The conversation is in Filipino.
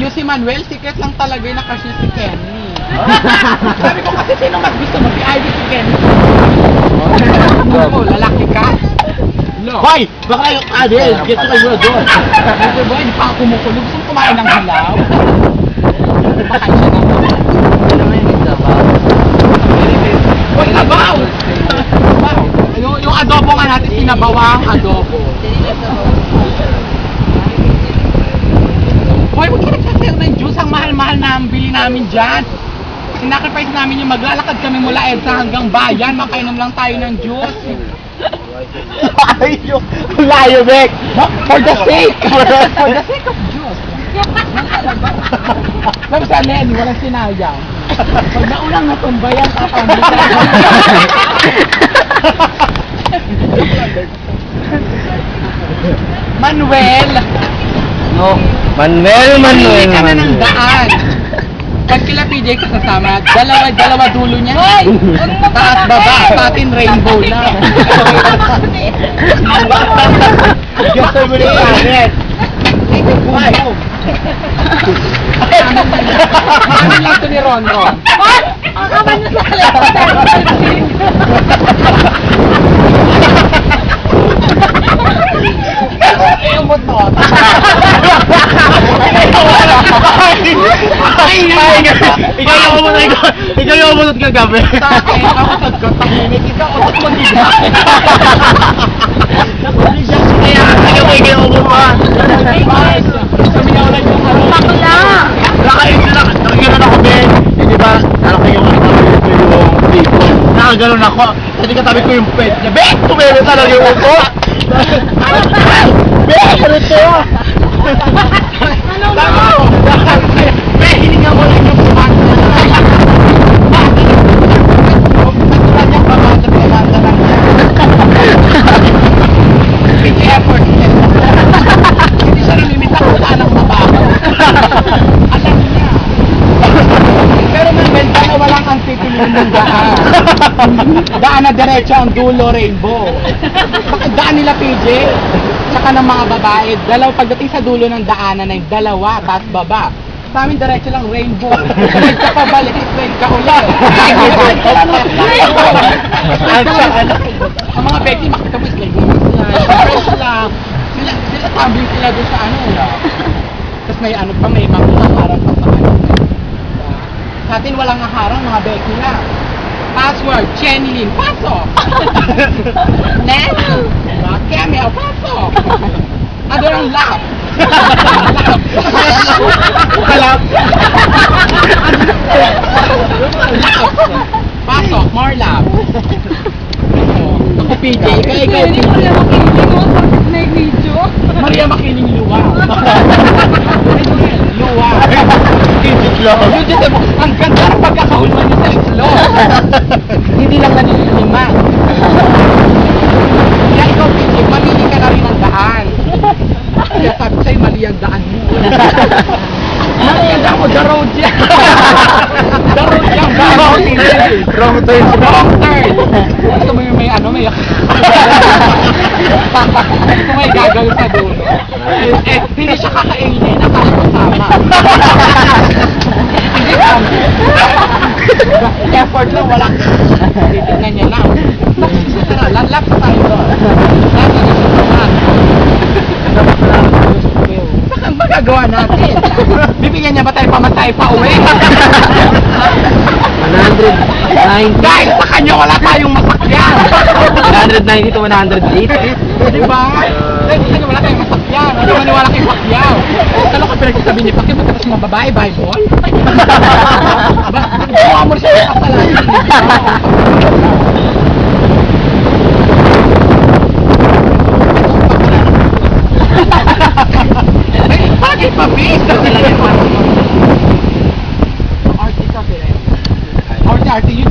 ayos si Manuel, secret lang talaga yung nakrush niya si Kenny. Sabi ko kasi sino mas gusto mo, si Ivy si Kenny? Oo, lalaki ka? No. Hoy! Baka yung Adel! Get to kayo doon! Medyo ba, hindi pa ako kumukulog. Gusto mo kumain ng hilaw? Kumakain siya ng hilaw. Uy, sabaw! Sabaw. Yung, yung adobo nga natin, sinabawang adobo. Hoy, huwag ka nagsasale ng juice. Ang mahal-mahal na ang bili namin dyan. Sinacrifice namin yung maglalakad kami mula EDSA hanggang bayan. Makainom lang tayo ng juice. Layo! Layo, Beck! For the sake! For the sake of juice. Sabi sa Lenny, walang sinayang. Pag naunang natumbayan, tatambi ka. Manuel! No. Manuel, Mamili ka na ng daan. Pag kila PJ ka sasama, dalawa, dalawa dulo niya. Taas baba, patin rainbow lang. Gusto mo na yung Adel! Ay, Ano lang to ni Ron Ron? Ayaw mo to. Ay, ay, ikaw yung umunod ikaw, umunod kagabi. Sa akin, ako sa ko, tahimik. Ikaw, utot mo dito. Kaya, ikaw mo ikaw umunod. Suminaw lang yung ano. Nakain na, nakaganon ako, Ben. Eh, di ba, ano kayo yung ko yung tipo. Nakaganon ako. Kasi katabi ko yung pet niya. Ben, tumelo talaga yung upo. Ben, ano to? Tama ko. May hininga mo lang yung sumat. Pagkulan niya, pamanda, pamanda lang niya. Big effort niya. Hindi siya namimita kung saan ang mabaho. Alam niya. Pero Manuel, baka walang ang pipiliin ng daan. Daan na diretso ang dulo rainbow. Bakit daan nila PJ? Tsaka ng mga babae, dalaw pagdating sa dulo ng daanan ay dalawa, taas baba. Sa amin diretso lang rainbow. Straight ka pa balik, straight ka ulit. Ang mga Becky, makita mo, slide mo sila. Diretso lang. Sila, sila tumbling sila doon sa ano. Tapos may ano pa, may mga harang pa sa ano. Sa atin walang harang, mga Becky na. Password, Lynn, pasok! Next! Cameo, pasok! Ang lap? Kalap. Lap! Pasok, more lap! Ako PJ, ikaw, ikaw, PJ. Maria Makiling Luwa. Luwa. Yun din mo, ang ganda ng pagkakahulman niya sa islo. Hindi lang nanilima. Kaya ikaw, PJ, mamili ka na rin ng daan. Kaya daan mo. Daan mo, the road yan. The road yan, the road Wrong turn. Wrong turn. Gusto mo yung may ano, may... Mo yung gagawin sa dulo. Eh, hindi siya kakainin, nakakasama. Hindi ka. Effort lang, walang titignan niya lang. Tara, lalap tayo doon. Lalo na siya naman. Magagawa natin? Bibigyan niya ba tayo pamatay pa uwi? 190. Dahil sa kanya wala tayong masakyan. 190 to 108. Di ba? Dahil sa kanya wala tayong masakyan. Hindi maniwala kay Pacquiao. Kala ko pinagsasabi ni Pacquiao, magkata sa mga babae, Bible? Ba? Buwa mo siya sa kapalan. Arte copyright. Arte, arte, you